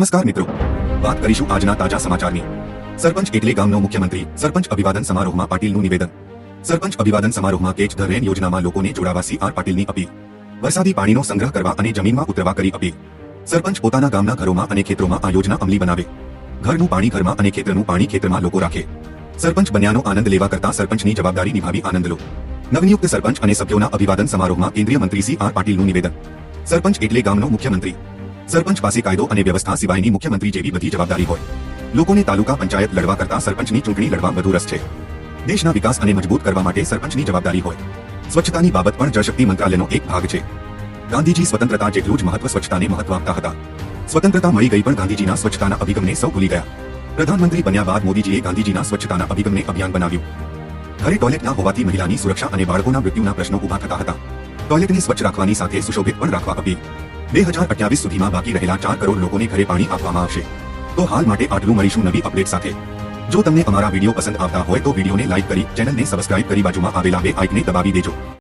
નમસ્કાર મિત્રો. વાત કરીશું આજના તાજા સમાચારની. સરપંચ એટલે ગામનો મુખ્યમંત્રી. સરપંચ અભિવાદન સમારોહમાં પાટીલનું નિવેદન. સરપંચ અભિવાદન સમારોહમાં કેચ ધ રેન યોજનામાં લોકોને જોડાવા સી આર પાટીલની અપીલ. વરસાદી પાણીનો સંગ્રહ કરવા અને જમીનમાં ઉતરવા કરી અપીલ. સરપંચ પોતાના ગામના ઘરોમાં અને ખેતરોમાં આ યોજના અમલી બનાવે. ઘરનું પાણી ઘરમાં અને ખેતરનું પાણી ખેતરમાં લોકો રાખે. સરપંચ બન્યાનો આનંદ લેવા કરતા સરપંચની જવાબદારી નિભાવી આનંદ લો. નવનિયુક્ત સરપંચ અને સભ્યોના અભિવાદન સમારોહમાં કેન્દ્રીય મંત્રી સી આર પાટીલનું નિવેદન. સરપંચ એટલે ગામનો મુખ્યમંત્રી. સરપંચ પાસે કાયદો અને વ્યવસ્થા સિવાયની મુખ્યમંત્રી જેવી બધી જવાબદારી હોય. લોકોને તાલુકા પંચાયત લડવા કરતા સરપંચની ચૂંટણી લડવા વધુ રસ છે. દેશના વિકાસ અને મજબૂત કરવા માટે સરપંચની જવાબદારી હોય. સ્વચ્છતાની બાબત પણ જળશક્તિ મંત્રાલયનો એક ભાગ છે. ગાંધીજી સ્વતંત્રતા જેટલું જ મહત્વ સ્વચ્છતાને મહત્વ આપતા હતા. સ્વતંત્રતા મળી ગઈ પણ ગાંધીજીના સ્વચ્છતાના અભિગમને સૌ ભૂલી ગયા. પ્રધાનમંત્રી બન્યા બાદ મોદીજીએ ગાંધીજીના સ્વચ્છતાના અભિગમને અભિયાન બનાવ્યું. ઘરે ટોયલેટ ના હોવાથી મહિલાની સુરક્ષા અને બાળકોના મૃત્યુના પ્રશ્નો ઊભા થતા હતા. ટોયલેટને સ્વચ્છ રાખવાની સાથે સુશોભિત પણ રાખવા અપીલ. બે હજાર અઠ્યાવીસ સુધીમાં બાકી રહેલા ચાર કરોડ લોકોને ઘરે પાણી આપવામાં આવશે. તો હાલ માટે આટલું મળીશું નવી અપડેટ સાથે. જો તમને અમારા વીડિયો પસંદ આવતા હોય તો વિડીયોને લાઈક કરી, ચેનલને સબસ્ક્રાઇબ કરી બાજુમાં આવેલા બે આઇકને દબાવી દેજો.